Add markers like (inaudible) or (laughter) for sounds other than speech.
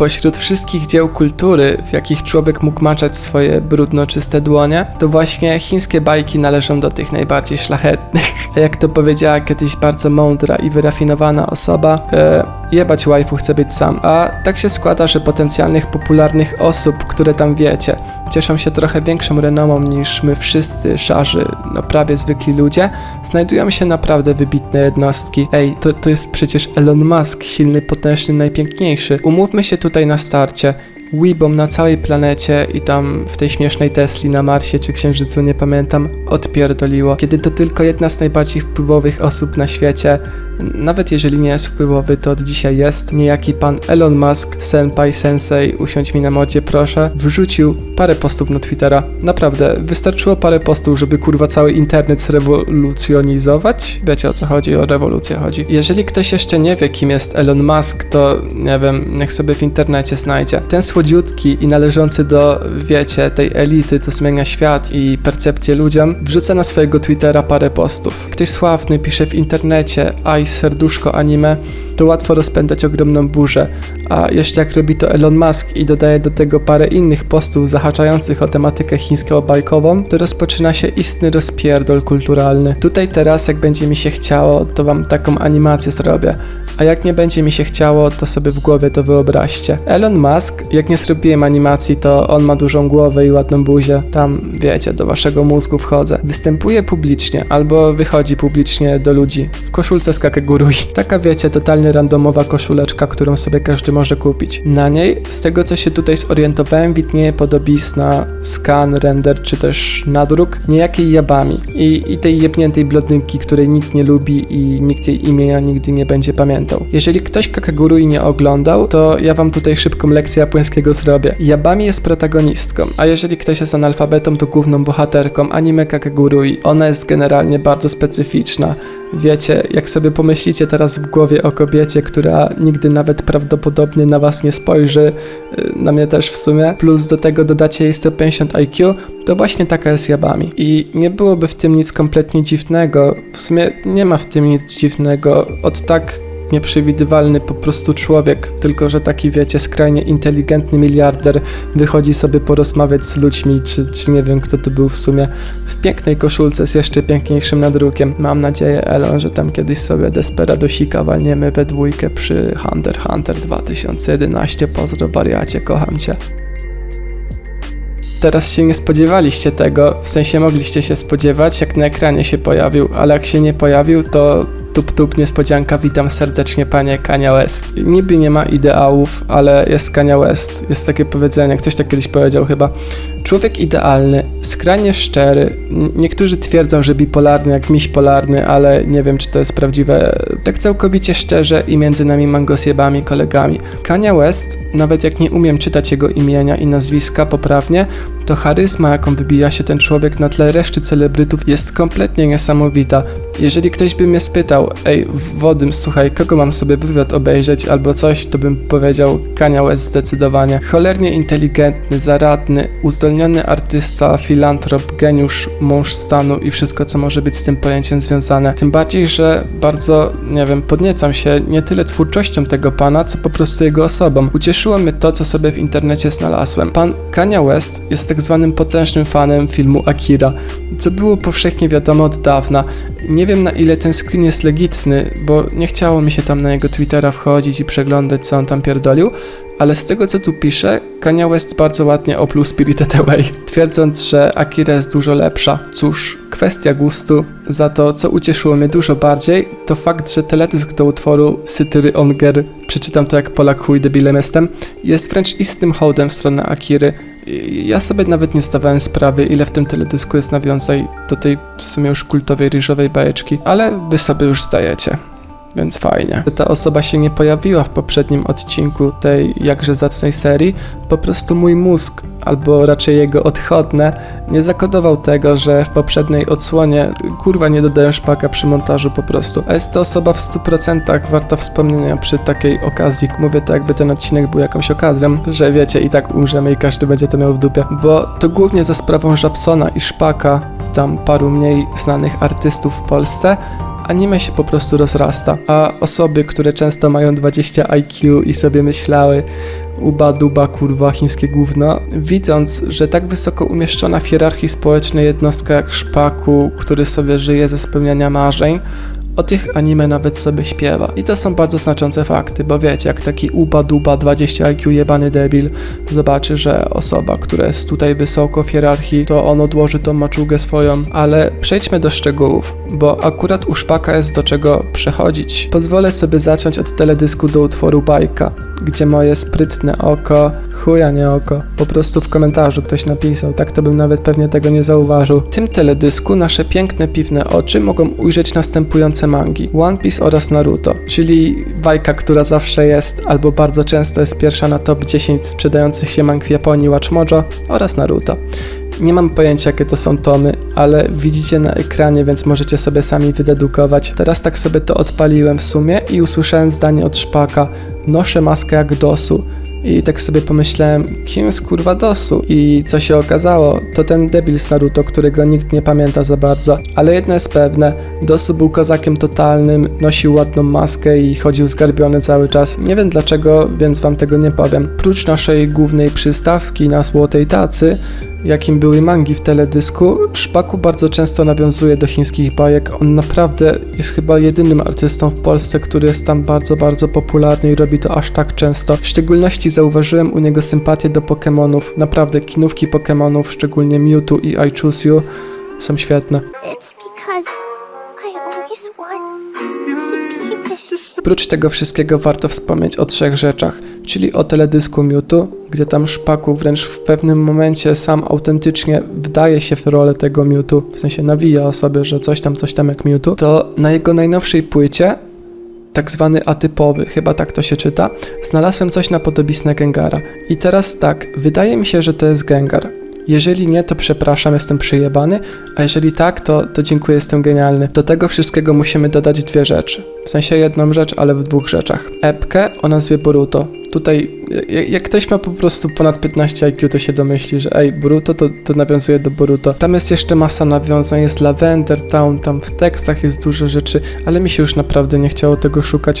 spośród wszystkich dzieł kultury, w jakich człowiek mógł maczać swoje brudno-czyste dłonie, to właśnie chińskie bajki należą do tych najbardziej szlachetnych. (laughs) Jak to powiedziała kiedyś bardzo mądra i wyrafinowana osoba, e, jebać waifu chcę być sam. A tak się składa, że potencjalnych popularnych osób, które tam wiecie, cieszą się trochę większą renomą niż my wszyscy szarzy, no prawie zwykli ludzie, znajdują się naprawdę wybitne jednostki. Ej, to, to jest przecież Elon Musk, silny, potężny, najpiękniejszy. Umówmy się tutaj na starcie. Weebom na całej planecie i tam w tej śmiesznej Tesli na Marsie czy Księżycu, nie pamiętam, odpierdoliło. Kiedy to tylko jedna z najbardziej wpływowych osób na świecie, nawet jeżeli nie jest wpływowy, to od dzisiaj jest, niejaki pan Elon Musk, senpai sensei, usiądź mi na modzie proszę, wrzucił parę postów na Twittera. Naprawdę, wystarczyło parę postów, żeby kurwa cały internet zrewolucjonizować. Wiecie o co chodzi, o rewolucję chodzi. Jeżeli ktoś jeszcze nie wie, kim jest Elon Musk, to nie wiem, niech sobie w internecie znajdzie. Ten słodziutki i należący do, wiecie, tej elity, co zmienia świat i percepcję ludziom, wrzuca na swojego Twittera parę postów. Ktoś sławny pisze w internecie, i serduszko anime, to łatwo rozpętać ogromną burzę. A jeśli jak robi to Elon Musk i dodaje do tego parę innych postów zahaczających o tematykę chińsko-bajkową, to rozpoczyna się istny rozpierdol kulturalny. Tutaj teraz, jak będzie mi się chciało, to wam taką animację zrobię. A jak nie będzie mi się chciało, to sobie w głowie to wyobraźcie. Elon Musk, jak nie zrobiłem animacji, to on ma dużą głowę i ładną buzię. Tam, wiecie, do waszego mózgu wchodzę. Występuje publicznie, albo wychodzi publicznie do ludzi w koszulce z kakegurui. Taka, wiecie, totalnie randomowa koszuleczka, którą sobie każdy może kupić. Na niej, z tego co się tutaj zorientowałem, widnieje podobizna, skan, render, czy też nadruk niejakiej jabami. I, i tej jebniętej blondynki, której nikt nie lubi i nikt jej imienia nigdy nie będzie pamiętał. Jeżeli ktoś Kakegurui nie oglądał, to ja wam tutaj szybką lekcję japońskiego zrobię. Yabami jest protagonistką, a jeżeli ktoś jest analfabetą, to główną bohaterką anime Kakegurui. Ona jest generalnie bardzo specyficzna. Wiecie, jak sobie pomyślicie teraz w głowie o kobiecie, która nigdy nawet prawdopodobnie na was nie spojrzy, y, na mnie też w sumie, plus do tego dodacie jej 150 IQ, to właśnie taka jest Yabami. I nie byłoby w tym nic kompletnie dziwnego. W sumie nie ma w tym nic dziwnego. Od tak nieprzewidywalny po prostu człowiek, tylko że taki wiecie, skrajnie inteligentny miliarder wychodzi sobie porozmawiać z ludźmi, czy, czy nie wiem kto to był w sumie, w pięknej koszulce z jeszcze piękniejszym nadrukiem. Mam nadzieję, Elon, że tam kiedyś sobie Desperadosika walniemy we dwójkę przy Hunter Hunter 2011. Pozdro wariacie, kocham cię. Teraz się nie spodziewaliście tego, w sensie mogliście się spodziewać, jak na ekranie się pojawił, ale jak się nie pojawił, to tup tup niespodzianka, witam serdecznie panie Kania West. Niby nie ma ideałów, ale jest Kania West. Jest takie powiedzenie, ktoś tak kiedyś powiedział chyba. Człowiek idealny, skrajnie szczery. Niektórzy twierdzą, że bipolarny jak miś polarny, ale nie wiem, czy to jest prawdziwe. Tak całkowicie szczerze i między nami mangosiebami, kolegami. Kania West, nawet jak nie umiem czytać jego imienia i nazwiska poprawnie, to charyzma, jaką wybija się ten człowiek na tle reszty celebrytów, jest kompletnie niesamowita. Jeżeli ktoś by mnie spytał, ej, Wodym, słuchaj, kogo mam sobie wywiad obejrzeć albo coś, to bym powiedział Kania West zdecydowanie. Cholernie inteligentny, zaradny, uzdolniony artysta, filantrop, geniusz, mąż stanu i wszystko, co może być z tym pojęciem związane. Tym bardziej, że bardzo, nie wiem, podniecam się nie tyle twórczością tego pana, co po prostu jego osobą. Ucieszyło mnie to, co sobie w internecie znalazłem. Pan Kania West jest tak zwanym potężnym fanem filmu Akira, co było powszechnie wiadomo od dawna. Nie wiem na ile ten screen jest legitny, bo nie chciało mi się tam na jego Twittera wchodzić i przeglądać co on tam pierdolił, ale z tego co tu pisze, Kanye West bardzo ładnie opluł Spirited Away, twierdząc, że Akira jest dużo lepsza. Cóż, kwestia gustu, za to co ucieszyło mnie dużo bardziej, to fakt, że teledysk do utworu Sytyry Onger, przeczytam to jak Polak chuj debilem jestem, jest wręcz istym hołdem w stronę Akiry. Ja sobie nawet nie zdawałem sprawy, ile w tym teledysku jest nawiązań do tej w sumie już kultowej ryżowej bajeczki, ale wy sobie już zdajecie więc fajnie. Ta osoba się nie pojawiła w poprzednim odcinku tej jakże zacnej serii, po prostu mój mózg, albo raczej jego odchodne, nie zakodował tego, że w poprzedniej odsłonie kurwa nie dodałem szpaka przy montażu po prostu. A jest to osoba w 100% warta wspomnienia przy takiej okazji. Mówię to jakby ten odcinek był jakąś okazją, że wiecie, i tak umrzemy i każdy będzie to miał w dupie. Bo to głównie za sprawą Żabsona i Szpaka, tam paru mniej znanych artystów w Polsce, Anime się po prostu rozrasta, a osoby, które często mają 20 IQ i sobie myślały uba duba kurwa chińskie gówno, widząc, że tak wysoko umieszczona w hierarchii społecznej jednostka jak Szpaku, który sobie żyje ze spełniania marzeń, o tych anime nawet sobie śpiewa. I to są bardzo znaczące fakty, bo wiecie, jak taki uba duba 20 IQ jebany debil zobaczy, że osoba, która jest tutaj wysoko w hierarchii, to on odłoży tą maczugę swoją. Ale przejdźmy do szczegółów, bo akurat u Szpaka jest do czego przechodzić. Pozwolę sobie zacząć od teledysku do utworu Bajka, gdzie moje sprytne oko, chuja nie oko, po prostu w komentarzu ktoś napisał, tak to bym nawet pewnie tego nie zauważył. W tym teledysku nasze piękne piwne oczy mogą ujrzeć następujące mangi. One Piece oraz Naruto, czyli bajka, która zawsze jest albo bardzo często jest pierwsza na top 10 sprzedających się mang w Japonii Watch Mojo oraz Naruto. Nie mam pojęcia, jakie to są tomy, ale widzicie na ekranie, więc możecie sobie sami wydedukować. Teraz tak sobie to odpaliłem w sumie i usłyszałem zdanie od szpaka: Noszę maskę jak dosu. I tak sobie pomyślałem, kim jest kurwa Dosu? I co się okazało, to ten debil z Naruto, którego nikt nie pamięta za bardzo. Ale jedno jest pewne, Dosu był kozakiem totalnym, nosił ładną maskę i chodził zgarbiony cały czas. Nie wiem dlaczego, więc wam tego nie powiem. Prócz naszej głównej przystawki na złotej tacy, jakim były mangi w teledysku, Szpaku bardzo często nawiązuje do chińskich bajek. On naprawdę jest chyba jedynym artystą w Polsce, który jest tam bardzo, bardzo popularny i robi to aż tak często. W szczególności zauważyłem u niego sympatię do Pokémonów. Naprawdę, kinówki Pokémonów, szczególnie Mewtwo i I Choose You, są świetne. It's Oprócz tego wszystkiego warto wspomnieć o trzech rzeczach, czyli o teledysku Mewtwo, gdzie tam Szpaku wręcz w pewnym momencie sam autentycznie wdaje się w rolę tego Mewtwo, w sensie nawija o sobie, że coś tam, coś tam jak Mewtwo, to na jego najnowszej płycie, tak zwany atypowy, chyba tak to się czyta, znalazłem coś na podobiznę Gengara. I teraz tak, wydaje mi się, że to jest Gengar. Jeżeli nie, to przepraszam, jestem przyjebany, a jeżeli tak, to, to dziękuję, jestem genialny. Do tego wszystkiego musimy dodać dwie rzeczy. W sensie jedną rzecz, ale w dwóch rzeczach. Epkę o nazwie Boruto. Tutaj, jak, jak ktoś ma po prostu ponad 15 IQ, to się domyśli, że ej, Boruto to, to nawiązuje do Boruto. Tam jest jeszcze masa nawiązań, jest Lavender Town, tam w tekstach jest dużo rzeczy, ale mi się już naprawdę nie chciało tego szukać.